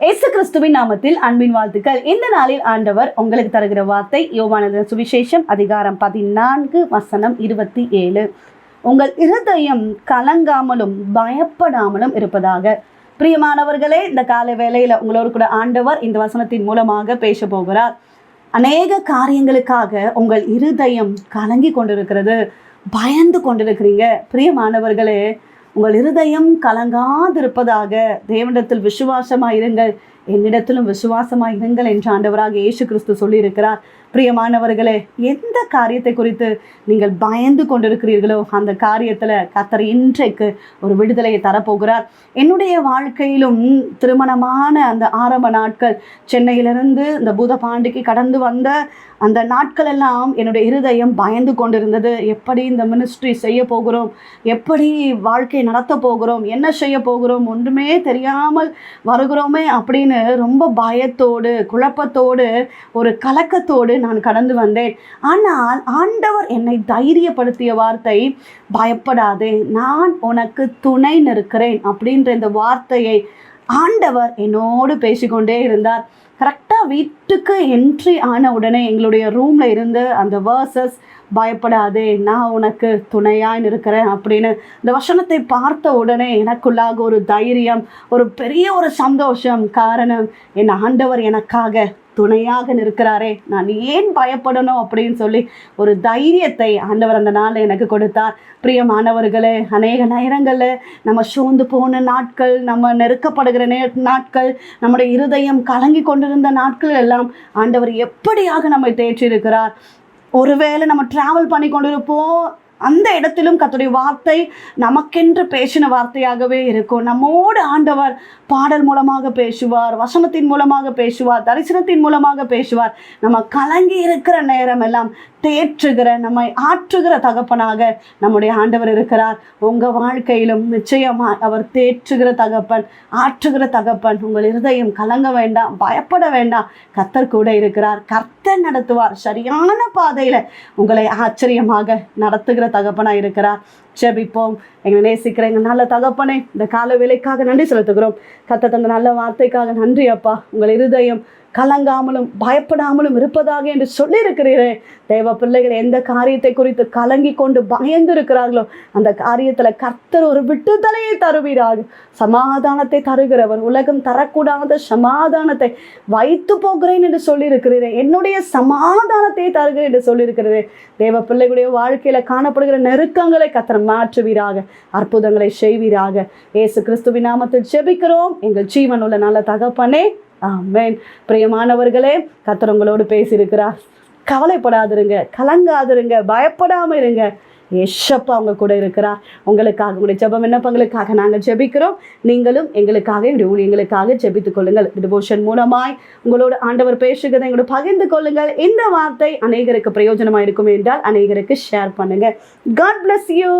இயேசு கிறிஸ்துவின் நாமத்தில் அன்பின் வாழ்த்துக்கள். இந்த நாளில் ஆண்டவர் உங்களுக்கு தருகிற வார்த்தை யோவானத சுவிசேஷம் அதிகாரம் பதினான்கு வசனம் இருபத்தி ஏழு. உங்கள் இருதயம் கலங்காமலும் பயப்படாமலும் இருப்பதாக. பிரியமானவர்களே இந்த காலை வேளையில உங்களோடு கூட ஆண்டவர் இந்த வசனத்தின் மூலமாக பேச போகிறார். அநேக காரியங்களுக்காக உங்கள் இருதயம் கலங்கி கொண்டிருக்கிறது பயந்து கொண்டிருக்கிறீங்க. பிரியமானவர்களே உங்கள் இருதயம் கலங்காதிருப்பதாக தேவனிடத்தில் விசுவாசமாக இருங்கள் என்னிடத்திலும் விசுவாசமாக இருங்கள் என்று ஆண்டவராக இயேசு கிறிஸ்து சொல்லியிருக்கிறார். பிரியமானவர்களே எந்த காரியத்தை குறித்து நீங்கள் பயந்து கொண்டிருக்கிறீர்களோ அந்த காரியத்தில் கத்தர் இன்றைக்கு ஒரு விடுதலையை தரப்போகிறார். என்னுடைய வாழ்க்கையிலும் திருமணமான அந்த ஆரம்ப நாட்கள் சென்னையிலிருந்து இந்த பூதபாண்டிக்கு கடந்து வந்த அந்த நாட்கள் எல்லாம் என்னுடைய இருதயம் பயந்து கொண்டிருந்தது. எப்படி இந்த மினிஸ்ட்ரி செய்ய போகிறோம்? எப்படி வாழ்க்கை நடத்த போகிறோம்? என்ன செய்ய போகிறோம்? ஒன்றுமே தெரியாமல் வருகிறோமே அப்படின்னு ரொம்ப பயத்தோடு குழப்பத்தோடு ஒரு கலக்கத்தோடு நான் கடந்து வந்தேன். ஆனால் ஆண்டவர் என்னை தைரியப்படுத்திய வார்த்தை பயப்படாதே நான் உனக்கு துணை நிற்கிறேன் அப்படின்ற இந்த வார்த்தையை ஆண்டவர் என்னோடு பேசிக்கொண்டே இருந்தார். கரெக்டாக வீட்டுக்கு என்ட்ரி ஆன உடனே எங்களுடைய ரூமில் இருந்து அந்த வேர்சஸ் பயப்படாதே நான் உனக்கு துணையாய் இருக்கிறேன் அப்படின்னு இந்த வசனத்தை பார்த்த உடனே எனக்குள்ளாக ஒரு தைரியம் ஒரு பெரிய ஒரு சந்தோஷம். காரணம் என் ஆண்டவர் எனக்காக துணையாக நிற்கிறாரே. நான் ஏன் பயப்படணும் அப்படின்னு சொல்லி ஒரு தைரியத்தை ஆண்டவர் அந்த நாளில் எனக்கு கொடுத்தார். பிரியமானவர்களே அநேக நேரங்களில் நம்ம சூழ்ந்து போன நாட்கள் நம்ம நெருக்கப்படுகிற நே நாட்கள் நம்முடைய இருதயம் கலங்கி கொண்டிருந்த நாட்கள் எல்லாம் ஆண்டவர் எப்படியாக நம்மை தேற்றியிருக்கிறார். ஒருவேளை நம்ம ட்ராவல் பண்ணி கொண்டிருப்போம் அந்த இடத்திலும் கத்துடைய வார்த்தை நமக்கென்று பேசின வார்த்தையாகவே இருக்கும். நம்மோடு ஆண்டவர் பாடல் மூலமாக பேசுவார் வசனத்தின் மூலமாக பேசுவார் தரிசனத்தின் மூலமாக பேசுவார். நம்ம கலங்கி இருக்கிற நேரம் எல்லாம் தேற்றுகிற நம்மை ஆற்றுகிற தகப்பனாக நம்முடைய ஆண்டவர் இருக்கிறார். உங்கள் வாழ்க்கையிலும் நிச்சயமாக அவர் தேற்றுகிற தகப்பன் ஆற்றுகிற தகப்பன். உங்கள் இருதயம் கலங்க வேண்டாம் பயப்பட வேண்டாம். கத்தர் கூட இருக்கிறார். கர்த்தர் நடத்துவார். சரியான பாதையில் உங்களை ஆச்சரியமாக நடத்துகிற தகப்பனாக இருக்கிறார் ஜெபிப்போம். எங்களை நேசிக்கிற எங்கள் நல்ல தகப்பனே இந்த கால வேலைக்காக நன்றி செலுத்துகிறோம். கத்த தந்த நல்ல வார்த்தைக்காக நன்றி அப்பா. உங்கள் இருதயம் கலங்காமலும் பயப்படாமலும் இருப்பதாக என்று சொல்லியிருக்கிறீரே. தேவ பிள்ளைகள் எந்த காரியத்தை குறித்து கலங்கி கொண்டு பயந்து இருக்கிறார்களோ அந்த காரியத்தில் கர்த்தர் ஒரு விட்டுதலையை தருவீராக. சமாதானத்தை தருகிறவர் உலகம் தரக்கூடாத சமாதானத்தை வைத்து போகிறேன் என்று சொல்லியிருக்கிறீரே. என்னுடைய சமாதானத்தை தருகிறேன் என்று சொல்லியிருக்கிறீரே. தேவ பிள்ளைகளுடைய வாழ்க்கையில் காணப்படுகிற நெருக்கங்களை கத்தர் மாற்றுவீராக அற்புதங்களை செய்வீராக. இயேசு கிறிஸ்துவின் நாமத்தில் செபிக்கிறோம் எங்கள் ஜீவன் உள்ள நல்ல தகப்பனே ஆமேன். பிரியமானவர்களே கத்திரவங்களோடு பேசியிருக்கிறார். கவலைப்படாதிருங்க கலங்காதிருங்க பயப்படாமல் இருங்க. எஷப்பா அவங்க கூட இருக்கிறார். உங்களுக்காக உங்களுடைய ஜெபம் விண்ணப்பங்களுக்காக நாங்கள் ஜெபிக்கிறோம். நீங்களும் எங்களுக்காக எங்களுடைய ஊழியங்களுக்காக ஜெபித்துக் கொள்ளுங்கள். டிவோஷன் மூலமாய் உங்களோட ஆண்டவர் பேசுகிறதை எங்களோட பகிர்ந்து கொள்ளுங்கள். இந்த வார்த்தை அநேகருக்கு பிரயோஜனமாக இருக்கும் என்றால் அநேகருக்கு ஷேர் பண்ணுங்கள் காட் பிளஸ் யூ